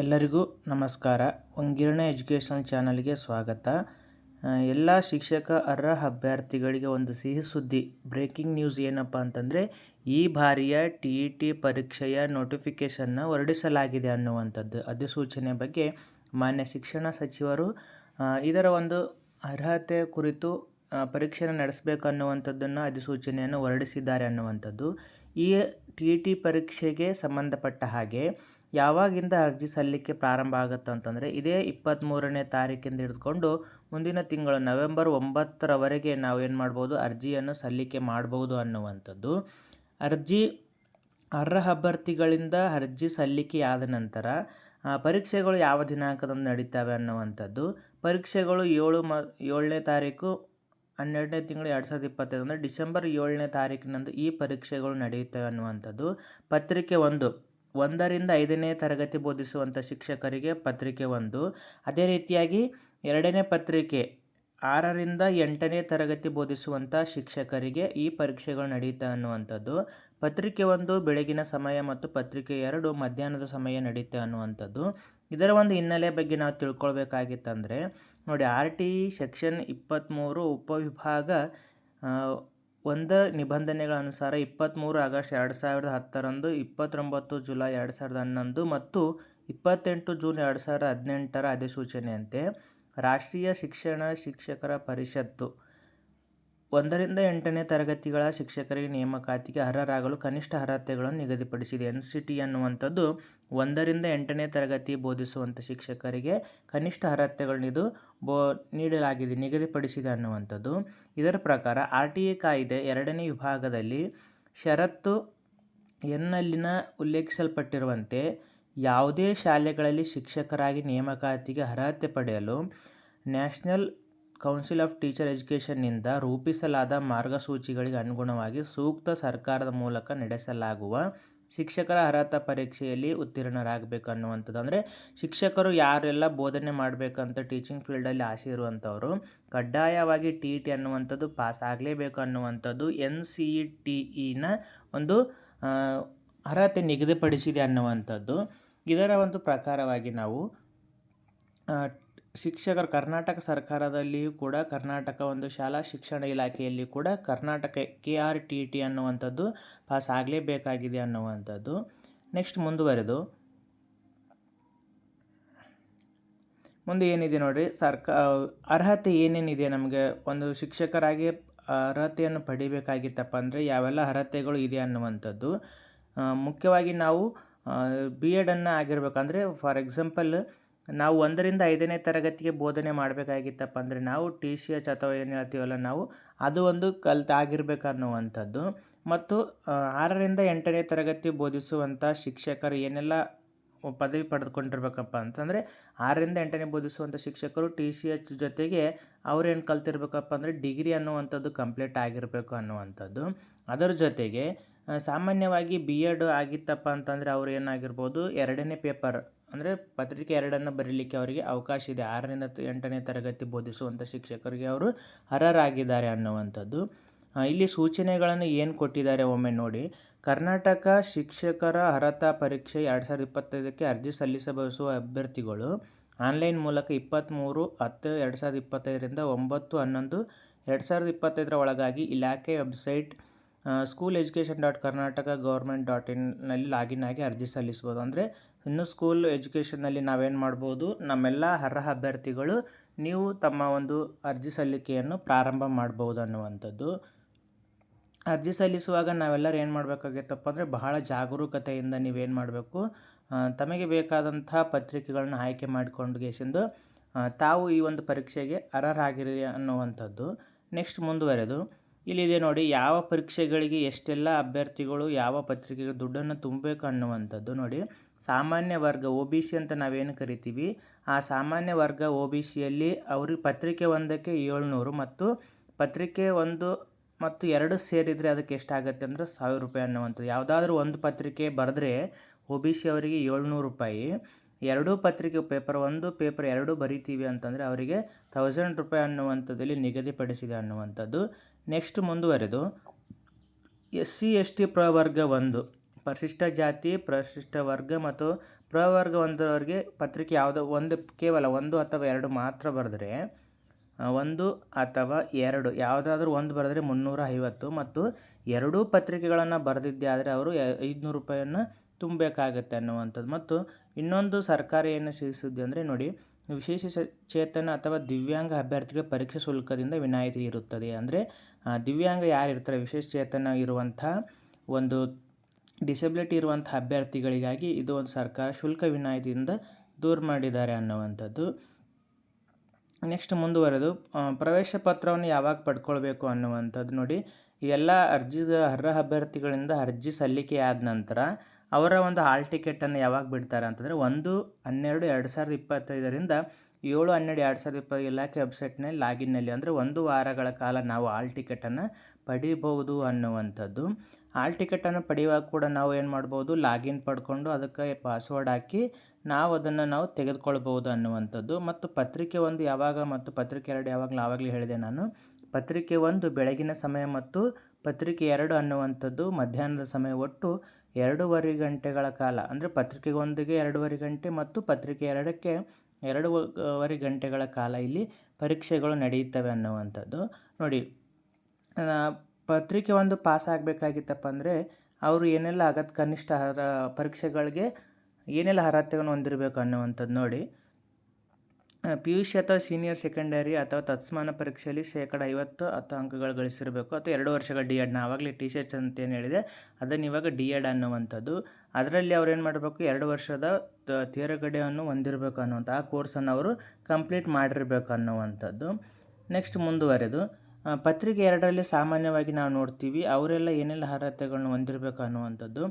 ಎಲ್ಲರಿಗೂ ನಮಸ್ಕಾರ. ಒಂಗಿರಣ ಎಜುಕೇಷನ್ ಚಾನಲ್ಗೆ ಸ್ವಾಗತ. ಎಲ್ಲ ಶಿಕ್ಷಕ ಅರ್ಹ ಅಭ್ಯರ್ಥಿಗಳಿಗೆ ಒಂದು ಸಿಹಿ ಸುದ್ದಿ, ಬ್ರೇಕಿಂಗ್ ನ್ಯೂಸ್ ಏನಪ್ಪ ಅಂತಂದರೆ, ಈ ಬಾರಿಯ ಟಿ ಇ ಟಿ ಪರೀಕ್ಷೆಯ ನೋಟಿಫಿಕೇಷನ್ನ ಹೊರಡಿಸಲಾಗಿದೆ ಅನ್ನುವಂಥದ್ದು. ಅಧಿಸೂಚನೆ ಬಗ್ಗೆ ಮಾನ್ಯ ಶಿಕ್ಷಣ ಸಚಿವರು ಇದರ ಒಂದು ಅರ್ಹತೆ ಕುರಿತು ಪರೀಕ್ಷೆಯನ್ನು ಪರೀಕ್ಷೆನ ನಡೆಸಬೇಕು ಅನ್ನುವಂಥದ್ದನ್ನು ಅಧಿಸೂಚನೆಯನ್ನು ಹೊರಡಿಸಿದ್ದಾರೆ ಅನ್ನುವಂಥದ್ದು. ಈ ಟಿ ಇ ಟಿ ಪರೀಕ್ಷೆಗೆ ಸಂಬಂಧಪಟ್ಟ ಹಾಗೆ ಯಾವಾಗಿಂದ ಅರ್ಜಿ ಸಲ್ಲಿಕೆ ಪ್ರಾರಂಭ ಆಗುತ್ತೆ ಅಂತಂದರೆ ಇದೇ ಇಪ್ಪತ್ತ್ಮೂರನೇ ತಾರೀಕಿಂದ ಹಿಡಿದುಕೊಂಡು ಮುಂದಿನ ತಿಂಗಳು ನವೆಂಬರ್ ಒಂಬತ್ತರವರೆಗೆ ನಾವು ಏನು ಮಾಡ್ಬೋದು ಅರ್ಜಿಯನ್ನು ಸಲ್ಲಿಕೆ ಮಾಡ್ಬೋದು ಅನ್ನುವಂಥದ್ದು. ಅರ್ಜಿ ಅರ್ಹ ಅಭ್ಯರ್ಥಿಗಳಿಂದ ಅರ್ಜಿ ಸಲ್ಲಿಕೆಯಾದ ನಂತರ ಪರೀಕ್ಷೆಗಳು ಯಾವ ದಿನಾಂಕದಂದು ನಡೀತವೆ ಅನ್ನುವಂಥದ್ದು. ಪರೀಕ್ಷೆಗಳು ಏಳು ಮ, ಏಳನೇ ತಾರೀಕು, ಹನ್ನೆರಡನೇ ತಿಂಗಳು ಎರಡು ಸಾವಿರದ ಇಪ್ಪತ್ತೈದು ಅಂದರೆ ಡಿಸೆಂಬರ್ ಏಳನೇ ತಾರೀಕಿನಂದು ಈ ಪರೀಕ್ಷೆಗಳು ನಡೆಯುತ್ತವೆ ಅನ್ನುವಂಥದ್ದು. ಪತ್ರಿಕೆ ಒಂದು ಒಂದರಿಂದ ಐದನೇ ತರಗತಿ ಬೋಧಿಸುವಂಥ ಶಿಕ್ಷಕರಿಗೆ ಪತ್ರಿಕೆ ಒಂದು. ಅದೇ ರೀತಿಯಾಗಿ ಎರಡನೇ ಪತ್ರಿಕೆ, ಆರರಿಂದ ಎಂಟನೇ ತರಗತಿ ಬೋಧಿಸುವಂಥ ಶಿಕ್ಷಕರಿಗೆ ಈ ಪರೀಕ್ಷೆಗಳು ನಡೆಯುತ್ತೆ ಅನ್ನುವಂಥದ್ದು. ಪತ್ರಿಕೆ ಒಂದು, ಬೆಳಗಿನ ಸಮಯ ಮತ್ತು ಪತ್ರಿಕೆ ಎರಡು, ಮಧ್ಯಾಹ್ನದ ಸಮಯ ನಡೆಯುತ್ತೆ ಅನ್ನುವಂಥದ್ದು. ಇದರ ಒಂದು ಹಿನ್ನೆಲೆ ಬಗ್ಗೆ ನಾವು ತಿಳ್ಕೊಳ್ಬೇಕಾಗಿತ್ತಂದರೆ, ನೋಡಿ ಆರ್ ಟಿ ಸೆಕ್ಷನ್ ಇಪ್ಪತ್ತ್ಮೂರು ಉಪವಿಭಾಗ ಒಂದ ನಿಬಂಧನೆಗಳ ಅನುಸಾರ ಇಪ್ಪತ್ತ್ಮೂರು ಆಗಸ್ಟ್ ಎರಡು ಸಾವಿರದ ಹತ್ತರಂದು, ಇಪ್ಪತ್ತೊಂಬತ್ತು ಜುಲೈ ಎರಡು ಸಾವಿರದ ಹನ್ನೊಂದು ಮತ್ತು ಇಪ್ಪತ್ತೆಂಟು ಜೂನ್ ಎರಡು ಸಾವಿರದ ಹದಿನೆಂಟರ ಅಧಿಸೂಚನೆಯಂತೆ ರಾಷ್ಟ್ರೀಯ ಶಿಕ್ಷಣ ಶಿಕ್ಷಕರ ಪರಿಷತ್ತು ಒಂದರಿಂದ ಎಂಟನೇ ತರಗತಿಗಳ ಶಿಕ್ಷಕರಿಗೆ ನೇಮಕಾತಿಗೆ ಅರ್ಹರಾಗಲು ಕನಿಷ್ಠ ಅರ್ಹತೆಗಳನ್ನು ನಿಗದಿಪಡಿಸಿದೆ. ಎನ್ ಸಿ ಟಿ ಅನ್ನುವಂಥದ್ದು ಒಂದರಿಂದ ಎಂಟನೇ ತರಗತಿ ಬೋಧಿಸುವಂಥ ಶಿಕ್ಷಕರಿಗೆ ಕನಿಷ್ಠ ಅರ್ಹತೆಗಳನ್ನ ಇದು ಬೋ ನೀಡಲಾಗಿದೆ, ನಿಗದಿಪಡಿಸಿದೆ ಅನ್ನುವಂಥದ್ದು. ಇದರ ಪ್ರಕಾರ ಆರ್ ಟಿ ಎ ಕಾಯ್ದೆ ಎರಡನೇ ವಿಭಾಗದಲ್ಲಿ ಷರತ್ತು ಎನ್ನಲ್ಲಿನ ಉಲ್ಲೇಖಿಸಲ್ಪಟ್ಟಿರುವಂತೆ ಯಾವುದೇ ಶಾಲೆಗಳಲ್ಲಿ ಶಿಕ್ಷಕರಾಗಿ ನೇಮಕಾತಿಗೆ ಅರ್ಹತೆ ಪಡೆಯಲು ನ್ಯಾಷನಲ್ ಕೌನ್ಸಿಲ್ ಆಫ್ ಟೀಚರ್ ಎಜುಕೇಷನ್ನಿಂದ ರೂಪಿಸಲಾದ ಮಾರ್ಗಸೂಚಿಗಳಿಗೆ ಅನುಗುಣವಾಗಿ ಸೂಕ್ತ ಸರ್ಕಾರದ ಮೂಲಕ ನಡೆಸಲಾಗುವ ಶಿಕ್ಷಕರ ಅರ್ಹತಾ ಪರೀಕ್ಷೆಯಲ್ಲಿ ಉತ್ತೀರ್ಣರಾಗಬೇಕು ಅನ್ನುವಂಥದ್ದು. ಅಂದರೆ ಶಿಕ್ಷಕರು ಯಾರೆಲ್ಲ ಬೋಧನೆ ಮಾಡಬೇಕಂತ ಟೀಚಿಂಗ್ ಫೀಲ್ಡಲ್ಲಿ ಆಸೆ ಇರುವಂಥವರು, ಕಡ್ಡಾಯವಾಗಿ ಟಿ ಇ ಟಿ ಅನ್ನುವಂಥದ್ದು ಪಾಸ್ ಆಗಲೇಬೇಕು ಅನ್ನುವಂಥದ್ದು ಎನ್ ಸಿ ಇ ಟಿ ಇನ ಒಂದು ಅರ್ಹತೆ ನಿಗದಿಪಡಿಸಿದೆ ಅನ್ನುವಂಥದ್ದು. ಇದರ ಒಂದು ಪ್ರಕಾರವಾಗಿ ನಾವು ಶಿಕ್ಷಕರು ಕರ್ನಾಟಕ ಸರ್ಕಾರದಲ್ಲಿಯೂ ಕೂಡ ಕರ್ನಾಟಕ ಒಂದು ಶಾಲಾ ಶಿಕ್ಷಣ ಇಲಾಖೆಯಲ್ಲಿ ಕೂಡ Karnataka K R T T ಅನ್ನುವಂಥದ್ದು ಪಾಸ್ ಆಗಲೇಬೇಕಾಗಿದೆ ಅನ್ನುವಂಥದ್ದು. ನೆಕ್ಸ್ಟ್ ಮುಂದುವರೆದು. ಮುಂದೆ ಏನಿದೆ ನೋಡಿರಿ, ಸರ್ಕಾ, ಅರ್ಹತೆ ಏನೇನಿದೆ ನಮಗೆ? ಒಂದು ಶಿಕ್ಷಕರಾಗಿ ಅರ್ಹತೆಯನ್ನು ಪಡಿಬೇಕಾಗಿತ್ತಪ್ಪ ಅಂದರೆ ಯಾವೆಲ್ಲ ಅರ್ಹತೆಗಳು ಇದೆ ಅನ್ನುವಂಥದ್ದು. ಮುಖ್ಯವಾಗಿ ನಾವು ಬಿ ಎಡನ್ನು ಆಗಿರಬೇಕಂದ್ರೆ ಫಾರ್ ಎಕ್ಸಾಂಪಲ್ ನಾವು ಒಂದರಿಂದ ಐದನೇ ತರಗತಿಗೆ ಬೋಧನೆ ಮಾಡಬೇಕಾಗಿತ್ತಪ್ಪ ಅಂದರೆ ನಾವು ಟಿ ಸಿ ಎಚ್ ಅಥವಾ ಏನು ಹೇಳ್ತೀವಲ್ಲ ನಾವು, ಅದು ಒಂದು ಕಲ್ತಾಗಿರ್ಬೇಕು ಅನ್ನುವಂಥದ್ದು ಮತ್ತು ಆರರಿಂದ ಎಂಟನೇ ತರಗತಿ ಬೋಧಿಸುವಂಥ ಶಿಕ್ಷಕರು ಏನೆಲ್ಲ ಪದವಿ ಪಡೆದುಕೊಂಡಿರ್ಬೇಕಪ್ಪ ಅಂತಂದರೆ, ಆರರಿಂದ ಎಂಟನೇ ಬೋಧಿಸುವಂಥ ಶಿಕ್ಷಕರು ಟಿ ಸಿ ಎಚ್ ಜೊತೆಗೆ ಅವ್ರೇನು ಕಲ್ತಿರ್ಬೇಕಪ್ಪ ಅಂದರೆ ಡಿಗ್ರಿ ಅನ್ನುವಂಥದ್ದು ಕಂಪ್ಲೀಟ್ ಆಗಿರಬೇಕು ಅನ್ನುವಂಥದ್ದು. ಅದರ ಜೊತೆಗೆ ಸಾಮಾನ್ಯವಾಗಿ ಬಿ ಎಡ್ ಆಗಿತ್ತಪ್ಪ ಅಂತಂದರೆ ಅವ್ರು ಏನಾಗಿರ್ಬೋದು ಎರಡನೇ ಪೇಪರ್ ಅಂದರೆ ಪತ್ರಿಕೆ ಎರಡನ್ನು ಬರೀಲಿಕ್ಕೆ ಅವರಿಗೆ ಅವಕಾಶ ಇದೆ. ಆರರಿಂದ ಎಂಟನೇ ತರಗತಿ ಬೋಧಿಸುವಂಥ ಶಿಕ್ಷಕರಿಗೆ ಅವರು ಅರ್ಹರಾಗಿದ್ದಾರೆ ಅನ್ನುವಂಥದ್ದು. ಇಲ್ಲಿ ಸೂಚನೆಗಳನ್ನು ಏನು ಕೊಟ್ಟಿದ್ದಾರೆ ಒಮ್ಮೆ ನೋಡಿ. ಕರ್ನಾಟಕ ಶಿಕ್ಷಕರ ಅರ್ಹತಾ ಪರೀಕ್ಷೆ ಎರಡು ಸಾವಿರದ ಇಪ್ಪತ್ತೈದಕ್ಕೆ ಅರ್ಜಿ ಸಲ್ಲಿಸಬಯಸುವ ಅಭ್ಯರ್ಥಿಗಳು ಆನ್ಲೈನ್ ಮೂಲಕ ಇಪ್ಪತ್ತ್ಮೂರು ಹತ್ತು, ಎರಡು ಸಾವಿರದ ಇಪ್ಪತ್ತೈದರಿಂದ ಒಂಬತ್ತು, ಹನ್ನೊಂದು, ಎರಡು ಸಾವಿರದ ಇಪ್ಪತ್ತೈದರ ಒಳಗಾಗಿ ಇಲಾಖೆ website school education dot Karnataka government dot ಇನ್ನಲ್ಲಿ login ಆಗಿ ಅರ್ಜಿ ಸಲ್ಲಿಸ್ಬೋದು ಅಂದರೆ ಇನ್ನು ಸ್ಕೂಲ್ ಎಜುಕೇಷನ್ನಲ್ಲಿ ನಾವೇನು ಮಾಡ್ಬೋದು? ನಮ್ಮೆಲ್ಲ ಅರ್ಹ ಅಭ್ಯರ್ಥಿಗಳು ನೀವು ತಮ್ಮ ಒಂದು ಅರ್ಜಿ ಸಲ್ಲಿಕೆಯನ್ನು ಪ್ರಾರಂಭ ಮಾಡ್ಬೋದು ಅನ್ನುವಂಥದ್ದು. ಅರ್ಜಿ ಸಲ್ಲಿಸುವಾಗ ನಾವೆಲ್ಲರೂ ಏನು ಮಾಡಬೇಕಾಗಿತ್ತಪ್ಪ ಅಂದರೆ ಬಹಳ ಜಾಗರೂಕತೆಯಿಂದ ನೀವೇನು ಮಾಡಬೇಕು? ತಮಗೆ ಬೇಕಾದಂಥ ಪತ್ರಿಕೆಗಳನ್ನ ಆಯ್ಕೆ ಮಾಡಿಕೊಂಡು ಗೆಸಿಂದು ತಾವು ಈ ಒಂದು ಪರೀಕ್ಷೆಗೆ ಅರ್ಹರಾಗಿರಿ ಅನ್ನುವಂಥದ್ದು. ನೆಕ್ಸ್ಟ್ ಮುಂದುವರೆದು, ಇಲ್ಲಿದೆ ನೋಡಿ ಯಾವ ಪರೀಕ್ಷೆಗಳಿಗೆ ಎಷ್ಟೆಲ್ಲ ಅಭ್ಯರ್ಥಿಗಳು ಯಾವ ಪತ್ರಿಕೆಗೆ ದುಡ್ಡನ್ನು ತುಂಬಬೇಕು ಅನ್ನುವಂಥದ್ದು ನೋಡಿ. ಸಾಮಾನ್ಯ ವರ್ಗ ಒ ಬಿ ಸಿ ಅಂತ ನಾವೇನು ಕರಿತೀವಿ? ಆ ಸಾಮಾನ್ಯ ವರ್ಗ ಒ ಬಿ ಸಿಯಲ್ಲಿ ಅವ್ರಿಗೆ ಪತ್ರಿಕೆ ಒಂದಕ್ಕೆ ಏಳ್ನೂರು ಮತ್ತು ಪತ್ರಿಕೆ ಒಂದು ಮತ್ತು ಎರಡು ಸೇರಿದರೆ ಅದಕ್ಕೆ ಎಷ್ಟಾಗುತ್ತೆ ಅಂದರೆ ಸಾವಿರ ರೂಪಾಯಿ ಅನ್ನುವಂಥದ್ದು. ಯಾವುದಾದ್ರೂ ಒಂದು ಪತ್ರಿಕೆ ಬರೆದ್ರೆ ಒ ಬಿ ಸಿ ಅವರಿಗೆ ಏಳ್ನೂರು ರೂಪಾಯಿ. ಎರಡೂ ಪತ್ರಿಕೆ ಪೇಪರ್ ಒಂದು, ಪೇಪರ್ ಎರಡು ಬರಿತೀವಿ ಅಂತಂದರೆ ಅವರಿಗೆ ತೌಸಂಡ್ ರೂಪಾಯಿ ಅನ್ನುವಂಥದ್ದಲ್ಲಿ ನಿಗದಿಪಡಿಸಿದೆ ಅನ್ನುವಂಥದ್ದು. ನೆಕ್ಸ್ಟ್ ಮುಂದುವರೆದು. ಎಸ್ ಸಿ ಎಸ್ ಟಿ ಪ್ರವರ್ಗ ಒಂದು. ಪರಿಶಿಷ್ಟ ಜಾತಿ, ಪರಿಶಿಷ್ಟ ವರ್ಗ ಮತ್ತು ಪ್ರವರ್ಗ ಹೊಂದಿರೋರಿಗೆ ಪತ್ರಿಕೆ ಯಾವುದೋ ಒಂದು, ಕೇವಲ ಒಂದು ಅಥವಾ ಎರಡು ಮಾತ್ರ ಬರೆದ್ರೆ ಒಂದು ಅಥವಾ ಎರಡು, ಯಾವುದಾದ್ರೂ ಒಂದು ಬರೆದ್ರೆ ಮುನ್ನೂರ ಐವತ್ತು ಮತ್ತು ಎರಡೂ ಪತ್ರಿಕೆಗಳನ್ನು ಬರೆದಿದ್ದೆ ಆದರೆ ಅವರು ಐದುನೂರು ರೂಪಾಯಿಯನ್ನು ತುಂಬಬೇಕಾಗತ್ತೆ ಅನ್ನುವಂಥದ್ದು. ಮತ್ತು ಇನ್ನೊಂದು ಸರ್ಕಾರ ಏನು ತಿಳಿಸಿದ್ದೆ ಅಂದರೆ ನೋಡಿ, ವಿಶೇಷ ಚೇತನ ಅಥವಾ ದಿವ್ಯಾಂಗ ಅಭ್ಯರ್ಥಿಗೆ ಪರೀಕ್ಷೆ ಶುಲ್ಕದಿಂದ ವಿನಾಯಿತಿ ಇರುತ್ತದೆ. ಅಂದರೆ ದಿವ್ಯಾಂಗ ಯಾರು ಇರ್ತಾರೆ ವಿಶೇಷ ಚೇತನ ಇರುವಂಥ ಒಂದು ಡಿಸೆಬಿಲಿಟಿ ಇರುವಂಥ ಅಭ್ಯರ್ಥಿಗಳಿಗಾಗಿ ಇದು ಒಂದು ಸರ್ಕಾರ ಶುಲ್ಕ ವಿನಾಯಿತಿಯಿಂದ ದೂರ ಮಾಡಿದ್ದಾರೆ ಅನ್ನುವಂಥದ್ದು. ನೆಕ್ಸ್ಟ್ ಮುಂದುವರೆದು ಪ್ರವೇಶ ಪತ್ರವನ್ನು ಯಾವಾಗ ಪಡ್ಕೊಳ್ಬೇಕು ಅನ್ನುವಂಥದ್ದು ನೋಡಿ. ಎಲ್ಲ ಅರ್ಜಿದ ಅರ್ಹ ಅಭ್ಯರ್ಥಿಗಳಿಂದ ಅರ್ಜಿ ಸಲ್ಲಿಕೆಯಾದ ನಂತರ ಅವರ ಒಂದು ಹಾಲ್ ಟಿಕೆಟನ್ನು ಯಾವಾಗ ಬಿಡ್ತಾರೆ ಅಂತಂದರೆ ಒಂದು, ಹನ್ನೆರಡು, ಎರಡು ಸಾವಿರದ ಇಪ್ಪತ್ತೈದರಿಂದ ಏಳು, ಹನ್ನೆರಡು, ಎರಡು ಸಾವಿರದ ಇಪ್ಪತ್ತು ಇಲಾಖೆ ವೆಬ್ಸೈಟ್ನಲ್ಲಿ ಲಾಗಿನ್ನಲ್ಲಿ ಅಂದರೆ ಒಂದು ವಾರಗಳ ಕಾಲ ನಾವು ಹಾಲ್ ಟಿಕೆಟನ್ನು ಪಡಿಬಹುದು ಅನ್ನುವಂಥದ್ದು. ಹಾಲ್ ಟಿಕೆಟನ್ನು ಪಡೆಯುವಾಗ ಕೂಡ ನಾವು ಏನು ಮಾಡ್ಬೋದು, ಲಾಗಿನ್ ಪಡ್ಕೊಂಡು ಅದಕ್ಕೆ ಪಾಸ್ವರ್ಡ್ ಹಾಕಿ ನಾವು ಅದನ್ನು ನಾವು ತೆಗೆದುಕೊಳ್ಬೋದು ಅನ್ನುವಂಥದ್ದು. ಮತ್ತು ಪತ್ರಿಕೆ ಒಂದು ಯಾವಾಗ ಮತ್ತು ಪತ್ರಿಕೆ ಎರಡು ಯಾವಾಗಲೂ ಆವಾಗಲೇ ಹೇಳಿದೆ ನಾನು. ಪತ್ರಿಕೆ ಒಂದು ಬೆಳಗಿನ ಸಮಯ ಮತ್ತು ಪತ್ರಿಕೆ ಎರಡು ಅನ್ನುವಂಥದ್ದು ಮಧ್ಯಾಹ್ನದ ಸಮಯ ಒಟ್ಟು ಎರಡೂವರೆ ಗಂಟೆಗಳ ಕಾಲ. ಅಂದರೆ ಪತ್ರಿಕೆಗೊಂದಿಗೆ ಎರಡೂವರೆ ಗಂಟೆ ಮತ್ತು ಪತ್ರಿಕೆ ಎರಡಕ್ಕೆ ಎರಡೂವರೆ ಗಂಟೆಗಳ ಕಾಲ ಇಲ್ಲಿ ಪರೀಕ್ಷೆಗಳು ನಡೆಯುತ್ತವೆ ಅನ್ನುವಂಥದ್ದು. ನೋಡಿ ಪತ್ರಿಕೆ ಒಂದು ಪಾಸ್ ಆಗಬೇಕಾಗಿತ್ತಪ್ಪ ಅಂದರೆ ಅವರು ಏನೆಲ್ಲ ಆಗತ್ತೆ ಕನಿಷ್ಠ ಅರ್ಹ ಪರೀಕ್ಷೆಗಳಿಗೆ ಏನೆಲ್ಲ ಅರ್ಹತೆಗಳನ್ನು ಹೊಂದಿರಬೇಕು ಅನ್ನುವಂಥದ್ದು ನೋಡಿ. ಪಿ ಯು ಸಿ ಅಥವಾ ಸೀನಿಯರ್ ಸೆಕೆಂಡರಿ ಅಥವಾ ತತ್ಸಮಾನ ಪರೀಕ್ಷೆಯಲ್ಲಿ ಶೇಕಡ ಐವತ್ತು ಅಥವಾ ಅಂಕಗಳು ಗಳಿಸಿರಬೇಕು. ಅಥವಾ ಎರಡು ವರ್ಷಗಳ ಡಿ ಎಡ್ನ ಆವಾಗಲೇ ಟಿ ಸಿ ಎಚ್ ಅಂತ ಏನು ಹೇಳಿದೆ, ಅದನ್ನು ಇವಾಗ ಡಿ ಎಡ್ ಅನ್ನುವಂಥದ್ದು. ಅದರಲ್ಲಿ ಅವ್ರು ಏನು ಮಾಡಬೇಕು, ಎರಡು ವರ್ಷದ ತೇರಗಡೆಯನ್ನು ಹೊಂದಿರಬೇಕು ಅನ್ನುವಂಥ, ಆ ಕೋರ್ಸನ್ನು ಅವರು ಕಂಪ್ಲೀಟ್ ಮಾಡಿರಬೇಕು ಅನ್ನುವಂಥದ್ದು. ನೆಕ್ಸ್ಟ್ ಮುಂದುವರೆದು ಪತ್ರಿಕೆ ಎರಡರಲ್ಲಿ ಸಾಮಾನ್ಯವಾಗಿ ನಾವು ನೋಡ್ತೀವಿ, ಅವರೆಲ್ಲ ಏನೆಲ್ಲ ಅರ್ಹತೆಗಳನ್ನ ಹೊಂದಿರಬೇಕು ಅನ್ನುವಂಥದ್ದು.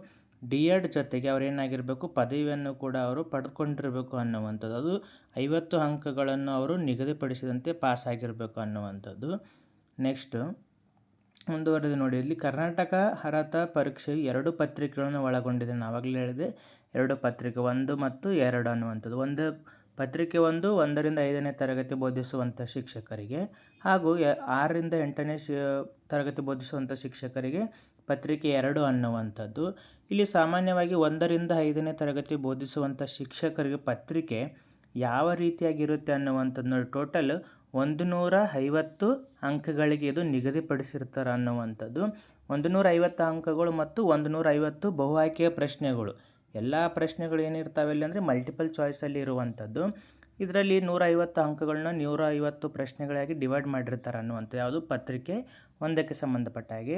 ಡಿ ಎಡ್ ಜೊತೆಗೆ ಅವ್ರು ಏನಾಗಿರಬೇಕು, ಪದವಿಯನ್ನು ಕೂಡ ಅವರು ಪಡೆದುಕೊಂಡಿರಬೇಕು ಅನ್ನುವಂಥದ್ದು. ಅದು ಐವತ್ತು ಅಂಕಗಳನ್ನು ಅವರು ನಿಗದಿಪಡಿಸಿದಂತೆ ಪಾಸ್ ಆಗಿರಬೇಕು ಅನ್ನುವಂಥದ್ದು. ನೆಕ್ಸ್ಟು, ಮುಂದುವರೆದು ನೋಡಿ, ಇಲ್ಲಿ ಕರ್ನಾಟಕ ಅರ್ಹತಾ ಪರೀಕ್ಷೆಯು ಎರಡು ಪತ್ರಿಕೆಗಳನ್ನು ಒಳಗೊಂಡಿದೆ. ಆವಾಗಲೇ ಹೇಳಿದೆ, ಎರಡು ಪತ್ರಿಕೆ ಒಂದು ಮತ್ತು ಎರಡು ಅನ್ನುವಂಥದ್ದು. ಒಂದು ಪತ್ರಿಕೆ ಒಂದು, ಒಂದರಿಂದ ಐದನೇ ತರಗತಿ ಬೋಧಿಸುವಂಥ ಶಿಕ್ಷಕರಿಗೆ ಹಾಗೂ ಆರರಿಂದ ಎಂಟನೇ ಶಿ ತರಗತಿ ಬೋಧಿಸುವಂಥ ಶಿಕ್ಷಕರಿಗೆ ಪತ್ರಿಕೆ ಎರಡು ಅನ್ನುವಂಥದ್ದು. ಇಲ್ಲಿ ಸಾಮಾನ್ಯವಾಗಿ ಒಂದರಿಂದ ಐದನೇ ತರಗತಿ ಬೋಧಿಸುವಂಥ ಶಿಕ್ಷಕರಿಗೆ ಪತ್ರಿಕೆ ಯಾವ ರೀತಿಯಾಗಿರುತ್ತೆ ಅನ್ನುವಂಥದ್ದು ಟೋಟಲ್ ಒಂದು ನೂರ ಐವತ್ತು ಅಂಕಗಳಿಗೆ ಇದು ನಿಗದಿಪಡಿಸಿರ್ತಾರೆ ಅನ್ನುವಂಥದ್ದು. ಒಂದು ನೂರ ಐವತ್ತು ಅಂಕಗಳು ಮತ್ತು ಒಂದು ನೂರ ಐವತ್ತು ಬಹು ಆಯ್ಕೆಯ ಪ್ರಶ್ನೆಗಳು. ಎಲ್ಲ ಪ್ರಶ್ನೆಗಳು ಏನಿರ್ತಾವೆ ಇಲ್ಲಿ ಅಂದರೆ ಮಲ್ಟಿಪಲ್ ಚಾಯ್ಸಲ್ಲಿ ಇರುವಂಥದ್ದು. ಇದರಲ್ಲಿ ನೂರ ಐವತ್ತು ಅಂಕಗಳನ್ನ ನೂರ ಐವತ್ತು ಪ್ರಶ್ನೆಗಳಾಗಿ ಡಿವೈಡ್ ಮಾಡಿರ್ತಾರೆ ಅನ್ನುವಂಥ ಯಾವುದು ಪತ್ರಿಕೆ ಒಂದಕ್ಕೆ ಸಂಬಂಧಪಟ್ಟ ಹಾಗೆ.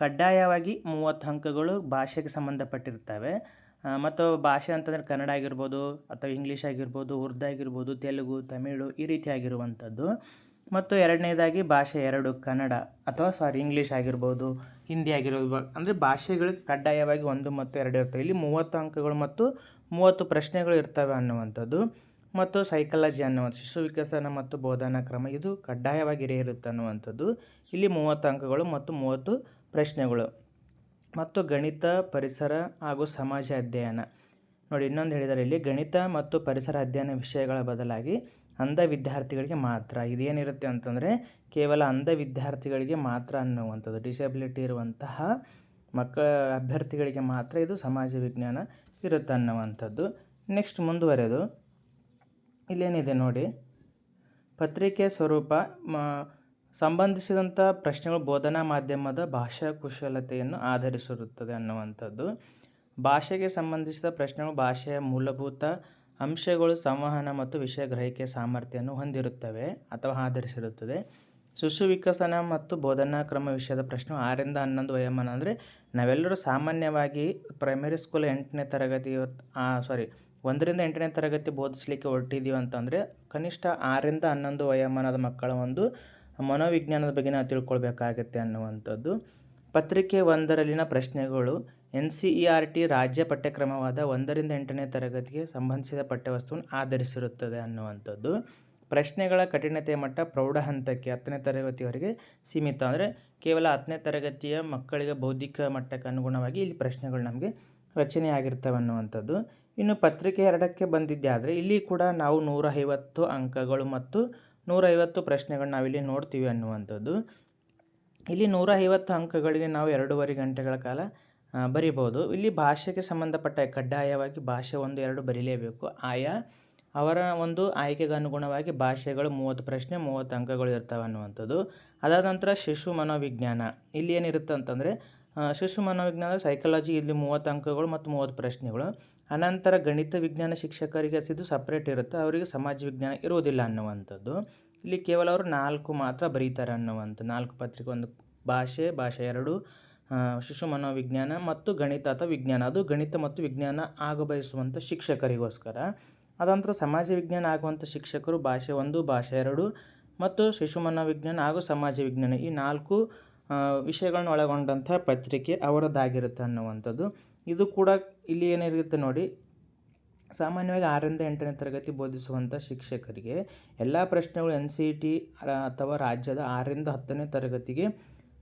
ಕಡ್ಡಾಯವಾಗಿ ಮೂವತ್ತು ಅಂಕಗಳು ಭಾಷೆಗೆ ಸಂಬಂಧಪಟ್ಟಿರ್ತವೆ. ಮತ್ತು ಭಾಷೆ ಅಂತಂದರೆ ಕನ್ನಡ ಆಗಿರ್ಬೋದು ಅಥವಾ ಇಂಗ್ಲೀಷ್ ಆಗಿರ್ಬೋದು, ಉರ್ದು ಆಗಿರ್ಬೋದು, ತೆಲುಗು, ತಮಿಳು ಈ ರೀತಿ ಆಗಿರುವಂಥದ್ದು. ಮತ್ತು ಎರಡನೇದಾಗಿ ಭಾಷೆ ಎರಡು, ಕನ್ನಡ ಅಥವಾ ಸಾರಿ ಇಂಗ್ಲೀಷ್ ಆಗಿರ್ಬೋದು, ಹಿಂದಿ ಆಗಿರ್ಬೋದು, ಅಂದರೆ ಭಾಷೆಗಳು ಕಡ್ಡಾಯವಾಗಿ ಒಂದು ಮತ್ತು ಎರಡು ಇರ್ತವೆ. ಇಲ್ಲಿ ಮೂವತ್ತು ಅಂಕಗಳು ಮತ್ತು ಮೂವತ್ತು ಪ್ರಶ್ನೆಗಳು ಇರ್ತವೆ ಅನ್ನುವಂಥದ್ದು. ಮತ್ತು ಸೈಕಾಲಜಿ ಅನ್ನುವಂಥ ಶಿಶು ವಿಕಸನ ಮತ್ತು ಬೋಧನಾ ಕ್ರಮ, ಇದು ಕಡ್ಡಾಯವಾಗಿ ಇರುತ್ತೆ ಅನ್ನುವಂಥದ್ದು. ಇಲ್ಲಿ ಮೂವತ್ತು ಅಂಕಗಳು ಮತ್ತು ಮೂವತ್ತು ಪ್ರಶ್ನೆಗಳು. ಮತ್ತು ಗಣಿತ, ಪರಿಸರ ಹಾಗೂ ಸಮಾಜ ಅಧ್ಯಯನ. ನೋಡಿ, ಇನ್ನೊಂದು ಹೇಳಿದರೆ, ಇಲ್ಲಿ ಗಣಿತ ಮತ್ತು ಪರಿಸರ ಅಧ್ಯಯನ ವಿಷಯಗಳ ಬದಲಾಗಿ ಅಂಧ ವಿದ್ಯಾರ್ಥಿಗಳಿಗೆ ಮಾತ್ರ. ಇದೇನಿರುತ್ತೆ ಅಂತಂದರೆ, ಕೇವಲ ಅಂಧ ವಿದ್ಯಾರ್ಥಿಗಳಿಗೆ ಮಾತ್ರ ಅನ್ನುವಂಥದ್ದು. ಡಿಸೆಬಿಲಿಟಿ ಇರುವಂತಹ ಮಕ್ಕಳ ಅಭ್ಯರ್ಥಿಗಳಿಗೆ ಮಾತ್ರ ಇದು ಸಮಾಜ ವಿಜ್ಞಾನ ಇರುತ್ತೆ ಅನ್ನುವಂಥದ್ದು ನೆಕ್ಸ್ಟ್ ಮುಂದುವರೆದು ಇಲ್ಲೇನಿದೆ ನೋಡಿ. ಪತ್ರಿಕೆ ಸ್ವರೂಪ ಸಂಬಂಧಿಸಿದಂಥ ಪ್ರಶ್ನೆಗಳು ಬೋಧನಾ ಮಾಧ್ಯಮದ ಭಾಷಾ ಕುಶಲತೆಯನ್ನು ಆಧರಿಸಿರುತ್ತದೆ ಅನ್ನುವಂಥದ್ದು. ಭಾಷೆಗೆ ಸಂಬಂಧಿಸಿದ ಪ್ರಶ್ನೆಗಳು ಭಾಷೆಯ ಮೂಲಭೂತ ಅಂಶಗಳು, ಸಂವಹನ ಮತ್ತು ವಿಷಯ ಗ್ರಹಿಕೆ ಸಾಮರ್ಥ್ಯವನ್ನು ಹೊಂದಿರುತ್ತವೆ ಅಥವಾ ಆಧರಿಸಿರುತ್ತದೆ. ಶಿಶು ವಿಕಸನ ಮತ್ತು ಬೋಧನಾ ಕ್ರಮ ವಿಷಯದ ಪ್ರಶ್ನೆ ಆರರಿಂದ ಹನ್ನೊಂದು ವಯೋಮಾನ ಅಂದರೆ ನಾವೆಲ್ಲರೂ ಸಾಮಾನ್ಯವಾಗಿ ಪ್ರೈಮರಿ ಸ್ಕೂಲ್ ಎಂಟನೇ ತರಗತಿ ಸಾರಿ ಒಂದರಿಂದ ಎಂಟನೇ ತರಗತಿ ಬೋಧಿಸಲಿಕ್ಕೆ ಹೊರಟಿದ್ದೀವಿ ಅಂತಂದರೆ ಕನಿಷ್ಠ ಆರರಿಂದ ಹನ್ನೊಂದು ವಯೋಮಾನದ ಮಕ್ಕಳ ಒಂದು ಮನೋವಿಜ್ಞಾನದ ಬಗ್ಗೆ ನಾವು ತಿಳ್ಕೊಳ್ಬೇಕಾಗತ್ತೆ ಅನ್ನುವಂಥದ್ದು. ಪತ್ರಿಕೆ ಒಂದರಲ್ಲಿನ ಪ್ರಶ್ನೆಗಳು, N C E R T ರಾಜ್ಯ ಪಠ್ಯಕ್ರಮವಾದ ಒಂದರಿಂದ ಎಂಟನೇ ತರಗತಿಗೆ ಸಂಬಂಧಿಸಿದ ಪಠ್ಯವಸ್ತುವನ್ನು ಆಧರಿಸಿರುತ್ತದೆ ಅನ್ನುವಂಥದ್ದು. ಪ್ರಶ್ನೆಗಳ ಕಠಿಣತೆಯ ಮಟ್ಟ ಪ್ರೌಢ ಹಂತಕ್ಕೆ ಹತ್ತನೇ ತರಗತಿಯವರೆಗೆ ಸೀಮಿತ. ಅಂದರೆ ಕೇವಲ ಹತ್ತನೇ ತರಗತಿಯ ಮಕ್ಕಳಿಗೆ ಬೌದ್ಧಿಕ ಮಟ್ಟಕ್ಕೆ ಅನುಗುಣವಾಗಿ ಇಲ್ಲಿ ಪ್ರಶ್ನೆಗಳು ನಮಗೆ ರಚನೆ ಆಗಿರ್ತವೆ ಅನ್ನುವಂಥದ್ದು. ಇನ್ನು ಪತ್ರಿಕೆ ಎರಡಕ್ಕೆ ಬಂದಿದ್ದಾದರೆ ಇಲ್ಲಿ ಕೂಡ ನಾವು ನೂರ ಐವತ್ತು ಅಂಕಗಳು ಮತ್ತು ನೂರೈವತ್ತು ಪ್ರಶ್ನೆಗಳು ನಾವಿಲ್ಲಿ ನೋಡ್ತೀವಿ ಅನ್ನುವಂಥದ್ದು. ಇಲ್ಲಿ ನೂರ ಐವತ್ತು ಅಂಕಗಳಿಗೆ ನಾವು ಎರಡೂವರೆ ಗಂಟೆಗಳ ಕಾಲ ಬರಿಬೋದು ಇಲ್ಲಿ ಭಾಷೆಗೆ ಸಂಬಂಧಪಟ್ಟ ಕಡ್ಡಾಯವಾಗಿ ಭಾಷೆ ಒಂದು, ಎರಡು ಬರೀಲೇಬೇಕು. ಆಯಾ, ಅವರ ಒಂದು ಆಯ್ಕೆಗೆ ಅನುಗುಣವಾಗಿ ಭಾಷೆಗಳು ಮೂವತ್ತು ಪ್ರಶ್ನೆ, ಮೂವತ್ತು ಅಂಕಗಳು ಇರ್ತವೆ ಅನ್ನುವಂಥದ್ದು. ಅದಾದ ನಂತರ ಶಿಶು ಮನೋವಿಜ್ಞಾನ. ಇಲ್ಲಿ ಏನಿರುತ್ತೆ ಅಂತಂದರೆ ಶಿಶು ಮನೋವಿಜ್ಞಾನ ಸೈಕಾಲಜಿ ಇಲ್ಲಿ ಮೂವತ್ತು ಅಂಕಗಳು ಮತ್ತು ಮೂವತ್ತು ಪ್ರಶ್ನೆಗಳು. ಅನಂತರ ಗಣಿತ ವಿಜ್ಞಾನ ಶಿಕ್ಷಕರಿಗೆ ಸಿದ್ದು ಸಪ್ರೇಟ್ ಇರುತ್ತೆ. ಅವರಿಗೆ ಸಮಾಜ ವಿಜ್ಞಾನ ಇರುವುದಿಲ್ಲ ಅನ್ನುವಂಥದ್ದು. ಇಲ್ಲಿ ಕೇವಲ ಅವರು ನಾಲ್ಕು ಮಾತ್ರ ಬರೀತಾರೆ ಅನ್ನುವಂಥ ನಾಲ್ಕು ಪತ್ರಿಕೆ, ಒಂದು ಭಾಷೆ ಭಾಷೆ ಎರಡು ಶಿಶು ಮನೋವಿಜ್ಞಾನ ಮತ್ತು ಗಣಿತ ಅಥವಾ ವಿಜ್ಞಾನ. ಅದು ಗಣಿತ ಮತ್ತು ವಿಜ್ಞಾನ ಆಗಬಯಸುವಂಥ ಶಿಕ್ಷಕರಿಗೋಸ್ಕರ. ಅದಂತರ ಸಮಾಜ ವಿಜ್ಞಾನ ಆಗುವಂಥ ಶಿಕ್ಷಕರು ಭಾಷೆ ಒಂದು, ಭಾಷೆ ಎರಡು ಮತ್ತು ಶಿಶು ಮನೋವಿಜ್ಞಾನ ಹಾಗೂ ಸಮಾಜ ವಿಜ್ಞಾನ. ಈ ನಾಲ್ಕು ವಿಷಯಗಳನ್ನ ಒಳಗೊಂಡಂಥ ಪತ್ರಿಕೆ ಅವರದ್ದಾಗಿರುತ್ತೆ ಅನ್ನುವಂಥದ್ದು. ಇದು ಕೂಡ ಇಲ್ಲಿ ಏನಿರುತ್ತೆ ನೋಡಿ, ಸಾಮಾನ್ಯವಾಗಿ ಆರರಿಂದ ಎಂಟನೇ ತರಗತಿ ಬೋಧಿಸುವಂಥ ಶಿಕ್ಷಕರಿಗೆ ಎಲ್ಲ ಪ್ರಶ್ನೆಗಳು ಎನ್ ಸಿ ಟಿ ಅಥವಾ ರಾಜ್ಯದ ಆರರಿಂದ ಹತ್ತನೇ ತರಗತಿಗೆ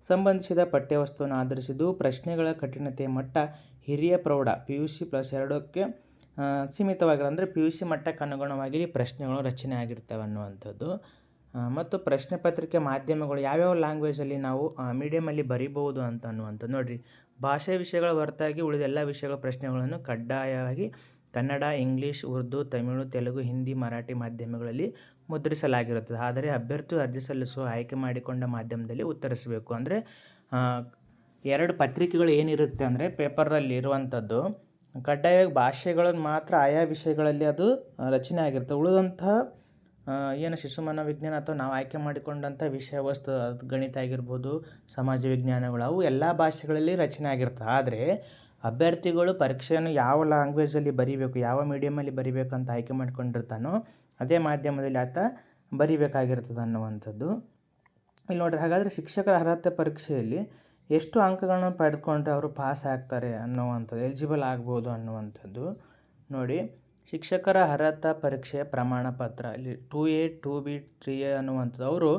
ಸಂಬಂಧಿಸಿದ ಪಠ್ಯವಸ್ತುವನ್ನು ಆಧರಿಸಿದ್ದು, ಪ್ರಶ್ನೆಗಳ ಕಠಿಣತೆ ಮಟ್ಟ ಹಿರಿಯ ಪ್ರೌಢ, ಪಿ ಯು ಸಿ ಪ್ಲಸ್ ಎರಡಕ್ಕೆ ಸೀಮಿತವಾಗಿರೋ ಅಂದರೆ ಪಿ ಯು ಸಿ ಮಟ್ಟಕ್ಕೆ ಅನುಗುಣವಾಗಿ ಪ್ರಶ್ನೆಗಳು ರಚನೆ ಆಗಿರ್ತವೆ ಅನ್ನುವಂಥದ್ದು. ಮತ್ತು ಪ್ರಶ್ನೆ ಪತ್ರಿಕೆ ಮಾಧ್ಯಮಗಳು ಯಾವ್ಯಾವ ಲ್ಯಾಂಗ್ವೇಜಲ್ಲಿ ನಾವು ಮೀಡಿಯಮಲ್ಲಿ ಬರಿಬೋದು ಅಂತ ಅನ್ನುವಂಥದ್ದು ನೋಡಿರಿ. ಭಾಷೆ ವಿಷಯಗಳ ಹೊರತಾಗಿ ಉಳಿದ ಎಲ್ಲ ವಿಷಯಗಳ ಪ್ರಶ್ನೆಗಳನ್ನು ಕಡ್ಡಾಯವಾಗಿ ಕನ್ನಡ, ಇಂಗ್ಲೀಷ್, ಉರ್ದು, ತಮಿಳು, ತೆಲುಗು, ಹಿಂದಿ, ಮರಾಠಿ ಮಾಧ್ಯಮಗಳಲ್ಲಿ ಮುದ್ರಿಸಲಾಗಿರುತ್ತದೆ. ಆದರೆ ಅಭ್ಯರ್ಥಿ ಅರ್ಜಿ ಸಲ್ಲಿಸುವ, ಆಯ್ಕೆ ಮಾಡಿಕೊಂಡ ಮಾಧ್ಯಮದಲ್ಲಿ ಉತ್ತರಿಸಬೇಕು. ಅಂದರೆ ಎರಡು ಪತ್ರಿಕೆಗಳು ಏನಿರುತ್ತೆ ಅಂದರೆ ಪೇಪರಲ್ಲಿ ಇರುವಂಥದ್ದು, ಕಡ್ಡಾಯವಾಗಿ ಭಾಷೆಗಳನ್ನು ಮಾತ್ರ ಆಯಾ ವಿಷಯಗಳಲ್ಲಿ ಅದು ರಚನೆ ಆಗಿರುತ್ತೆ. ಉಳಿದಂತಹ ಏನು ಶಿಶು ಮನೋವಿಜ್ಞಾನ ಅಥವಾ ನಾವು ಆಯ್ಕೆ ಮಾಡಿಕೊಂಡಂಥ ವಿಷಯ ವಸ್ತು, ಅದು ಗಣಿತ ಆಗಿರ್ಬೋದು, ಸಮಾಜ ವಿಜ್ಞಾನಗಳು, ಅವು ಎಲ್ಲ ಭಾಷೆಗಳಲ್ಲಿ ರಚನೆ ಆಗಿರ್ತವೆ. ಆದರೆ ಅಭ್ಯರ್ಥಿಗಳು ಪರೀಕ್ಷೆಯನ್ನು ಯಾವ ಲ್ಯಾಂಗ್ವೇಜಲ್ಲಿ ಬರಿಬೇಕು, ಯಾವ ಮೀಡಿಯಮಲ್ಲಿ ಬರಿಬೇಕು ಅಂತ ಆಯ್ಕೆ ಮಾಡಿಕೊಂಡಿರ್ತಾನೋ ಅದೇ ಮಾಧ್ಯಮದಲ್ಲಿ ಆತ ಬರಿಬೇಕಾಗಿರ್ತದೆ ಅನ್ನುವಂಥದ್ದು. ಇಲ್ಲಿ ನೋಡ್ರಿ, ಹಾಗಾದರೆ ಶಿಕ್ಷಕರ ಅರ್ಹತೆ ಪರೀಕ್ಷೆಯಲ್ಲಿ ಎಷ್ಟು ಅಂಕಗಳನ್ನು ಪಡೆದುಕೊಂಡ್ರೆ ಅವರು ಪಾಸ್ ಆಗ್ತಾರೆ ಅನ್ನುವಂಥದ್ದು ಎಲಿಜಿಬಲ್ ಆಗ್ಬೋದು ಅನ್ನುವಂಥದ್ದು. ನೋಡಿ ಶಿಕ್ಷಕರ ಅರ್ಹತಾ ಪರೀಕ್ಷೆಯ ಪ್ರಮಾಣ ಪತ್ರ ಇಲ್ಲಿ two A, two B, three A ಅನ್ನುವಂಥದ್ದು. ಅವರು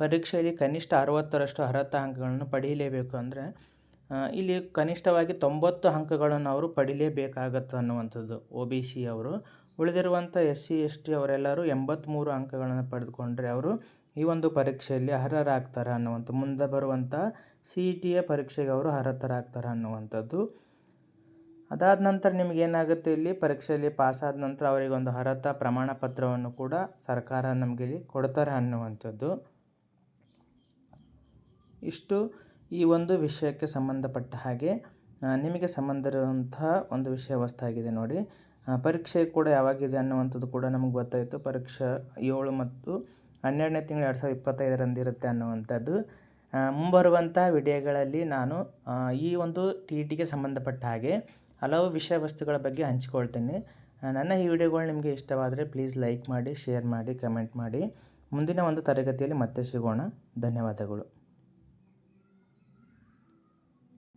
ಪರೀಕ್ಷೆಯಲ್ಲಿ ಕನಿಷ್ಠ ಅರವತ್ತರಷ್ಟು ಅರ್ಹತಾ ಅಂಕಗಳನ್ನು ಪಡೆಯಲೇಬೇಕು ಅಂದರೆ ಇಲ್ಲಿ ಕನಿಷ್ಠವಾಗಿ ತೊಂಬತ್ತು ಅಂಕಗಳನ್ನು ಅವರು ಪಡೀಲೇಬೇಕಾಗತ್ತೆ ಅನ್ನುವಂಥದ್ದು. ಒ ಬಿ ಸಿ ಅವರು. ಉಳಿದಿರುವಂಥ ಎಸ್ ಸಿ, ಎಸ್ ಟಿ ಅವರೆಲ್ಲರೂ ಎಂಬತ್ತ್ಮೂರು ಅಂಕಗಳನ್ನು ಪಡೆದುಕೊಂಡ್ರೆ ಅವರು ಈ ಒಂದು ಪರೀಕ್ಷೆಯಲ್ಲಿ ಅರ್ಹರಾಗ್ತಾರೆ ಅನ್ನುವಂಥ ಮುಂದೆ ಬರುವಂಥ ಸಿ ಇ ಟಿಯ ಪರೀಕ್ಷೆಗೆ ಅವರು ಅರ್ಹತರಾಗ್ತಾರೆ ಅನ್ನುವಂಥದ್ದು. ಅದಾದ ನಂತರ ನಿಮ್ಗೆ ಏನಾಗುತ್ತೆ ಇಲ್ಲಿ? ಪರೀಕ್ಷೆಯಲ್ಲಿ ಪಾಸಾದ ನಂತರ ಅವರಿಗೆ ಒಂದು ಅರ್ಹತಾ ಪ್ರಮಾಣ ಪತ್ರವನ್ನು ಕೂಡ ಸರ್ಕಾರ ನಮಗೆ ಇಲ್ಲಿ ಕೊಡ್ತಾರೆ ಅನ್ನುವಂಥದ್ದು. ಇಷ್ಟು ಈ ಒಂದು ವಿಷಯಕ್ಕೆ ಸಂಬಂಧಪಟ್ಟ ಹಾಗೆ. ನಿಮಗೆ ಸಂಬಂಧ ಇರುವಂತಹ ಒಂದು ವಿಷಯ ವಸ್ತಾಗಿದೆ ನೋಡಿ. ಪರೀಕ್ಷೆ ಕೂಡ ಯಾವಾಗಿದೆ ಅನ್ನುವಂಥದ್ದು ಕೂಡ ನಮಗೆ ಗೊತ್ತಾಯಿತು. ಪರೀಕ್ಷೆ ಏಳು ಮತ್ತು ಹನ್ನೆರಡನೇ ತಿಂಗಳು ಎರಡು ಸಾವಿರದ ಇಪ್ಪತ್ತೈದರಂದು ಇರುತ್ತೆ ಅನ್ನುವಂಥದ್ದು ಮುಂಬರುವಂಥ ವಿಡಿಯೋಗಳಲ್ಲಿ ನಾನು ಈ ಒಂದು ಟಿ ಟಿಗೆ ಸಂಬಂಧಪಟ್ಟ ಹಾಗೆ ಹಲವು ವಿಷಯ ವಸ್ತುಗಳ ಬಗ್ಗೆ ಹಂಚಿಕೊಳ್ತೇನೆ. ನನ್ನ ಈ ವಿಡಿಯೋಗಳು ನಿಮಗೆ ಇಷ್ಟವಾದರೆ ಪ್ಲೀಸ್ ಲೈಕ್ ಮಾಡಿ ಶೇರ್ ಮಾಡಿ ಕಮೆಂಟ್ ಮಾಡಿ. ಮುಂದಿನ ಒಂದು ತರಗತಿಯಲ್ಲಿ ಮತ್ತೆ ಸಿಗೋಣ. ಧನ್ಯವಾದಗಳು.